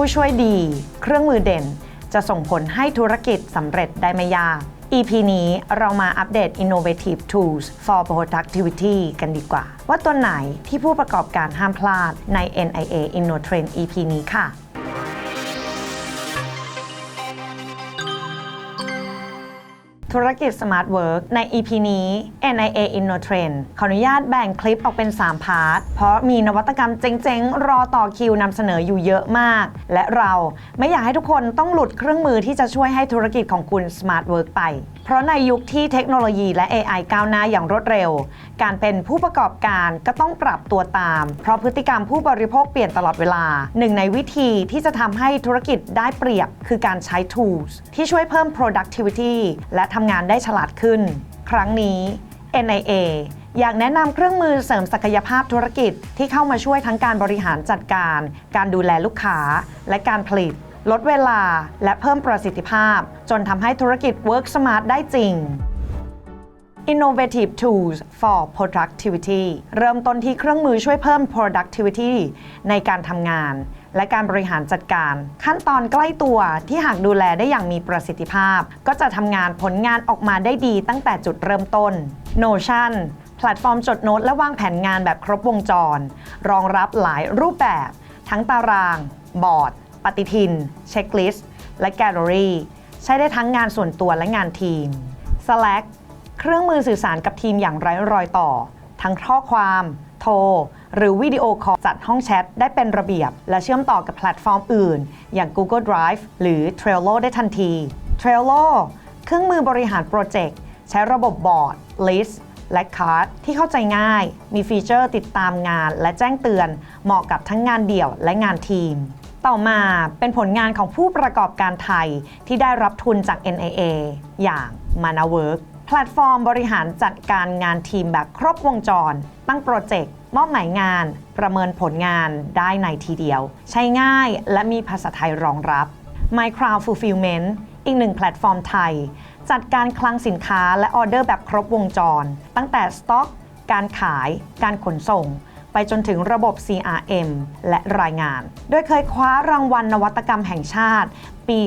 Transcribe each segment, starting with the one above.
ผู้ช่วยดี เครื่องมือเด่น จะส่งผลให้ธุรกิจสำเร็จได้ไม่ยาก EP นี้เรามาอัปเดต Innovative Tools for Productivity กันดีกว่า ว่าตัวไหนที่ผู้ประกอบการห้ามพลาดใน NIA InnoTrend EP นี้ค่ะ ธุรกิจ Smart Work ใน EP นี้ NIA InnoTrend ขออนุญาตแบ่งคลิปออกเป็น 3 พาร์ท เพราะมีนวัตกรรมเจ๋งๆ รอต่อคิวนำเสนออยู่เยอะมาก และเราไม่อยากให้ทุกคนต้องหลุดเครื่องมือที่จะช่วยให้ธุรกิจของคุณ Smart Work ไป เพราะในยุคที่เทคโนโลยีและ AI ก้าวหน้าอย่างรวดเร็ว การเป็นผู้ประกอบการก็ต้องปรับตัวตาม เพราะพฤติกรรมผู้บริโภคเปลี่ยนตลอดเวลา หนึ่งในวิธีที่จะทำให้ธุรกิจได้เปรียบ คือการใช้ tools ที่ช่วยเพิ่ม productivity และทำงานได้ฉลาดขึ้น ครั้งนี้ NIA อยากแนะนำเครื่องมือเสริมศักยภาพธุรกิจที่เข้ามาช่วยทั้งการบริหารจัดการ การดูแลลูกค้า และการผลิต ลดเวลาและเพิ่มประสิทธิภาพ จนทำให้ธุรกิจ Work Smart ได้จริง Innovative Tools for Productivity เริ่มต้นที่เครื่องมือช่วยเพิ่ม productivity ในการทำงาน และการบริหารจัดการ ขั้นตอนใกล้ตัวที่หากดูแลได้อย่างมีประสิทธิภาพ ก็จะทำงานผลงานออกมาได้ดีตั้งแต่จุดเริ่มต้น Notion แพลตฟอร์มจดโน้ตและวางแผนงานแบบครบวงจร รองรับหลายรูปแบบ ทั้งตาราง บอร์ด ปฏิทิน เช็คลิสต์ และแกลเลอรี่ ใช้ได้ทั้งงานส่วนตัวและงานทีม Slack เครื่องมือสื่อสารกับทีมอย่างไร้รอยต่อ ทั้งข้อความ โทร หรือวิดีโอคอลจัดห้องแชทได้เป็นระเบียบ และเชื่อมต่อกับแพลตฟอร์มอื่น อย่าง Google Drive หรือ Trello ได้ทันที Trello เครื่องมือบริหารโปรเจกต์ใช้ระบบบอร์ดลิสต์และคาร์ดที่เข้าใจง่าย มีฟีเจอร์ติดตามงานและแจ้งเตือน เหมาะกับทั้งงานเดี่ยวและงานทีม ต่อมาเป็นผลงานของผู้ประกอบการไทยที่ได้รับทุนจาก NIA อย่าง ManaWork แพลตฟอร์มบริหารจัดการงานทีมแบบครบวงจร ตั้งโปรเจกต์มอบหมายงาน ประเมินผลงานได้ในทีเดียว ใช้ง่ายและมีภาษาไทยรองรับ Microud Fulfillment อีกหนึ่งแพลตฟอร์มไทย จัดการคลังสินค้าและออเดอร์แบบครบวงจร ตั้งแต่สต็อก การขาย การขนส่ง ไปจนถึงระบบ CRM และรายงาน โดยเคยคว้ารางวัลนวัตกรรมแห่งชาติ ปี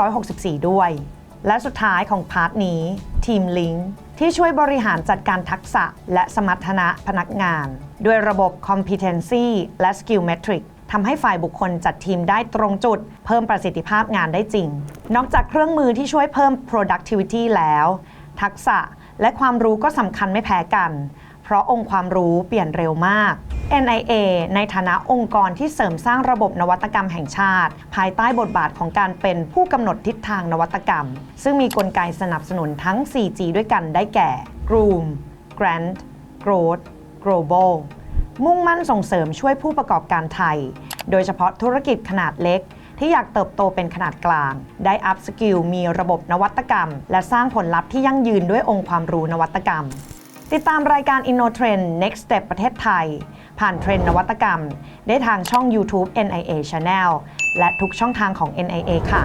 2564 ด้วย และสุดท้ายของพาร์ทนี้ ทีมลิงที่ช่วยบริหารจัดการทักษะและสมรรถนะพนักงาน ด้วยระบบ Competency และ Skill Metric ทำให้ฝ่ายบุคคลจัดทีมได้ตรงจุด เพิ่มประสิทธิภาพงานได้จริง นอกจากเครื่องมือที่ช่วยเพิ่ม productivity แล้ว ทักษะและความรู้ก็สำคัญไม่แพ้กัน เพราะองค์ความรู้เปลี่ยนเร็วมาก NIA ในฐานะองค์กรที่เสริมสร้างระบบนวัตกรรมแห่งชาติ ภายใต้บทบาทของการเป็นผู้กำหนดทิศทางนวัตกรรม ซึ่งมีกลไกสนับสนุนทั้ง 4G ด้วยกันได้แก่ Groom Grant Growth Global มุ่งมั่นส่งเสริมช่วยผู้ประกอบการไทย โดยเฉพาะธุรกิจขนาดเล็กที่อยากเติบโตเป็นขนาดกลาง ได้อัพสกิลมีระบบนวัตกรรม และสร้างผลลัพธ์ที่ยั่งยืนด้วยองค์ความรู้นวัตกรรม ติดตามรายการ InnoTrend Next Step ประเทศไทย ผ่านเทรนด์นวัตกรรม ได้ทางช่อง YouTube NIA Channel และทุกช่องทางของ NIA ค่ะ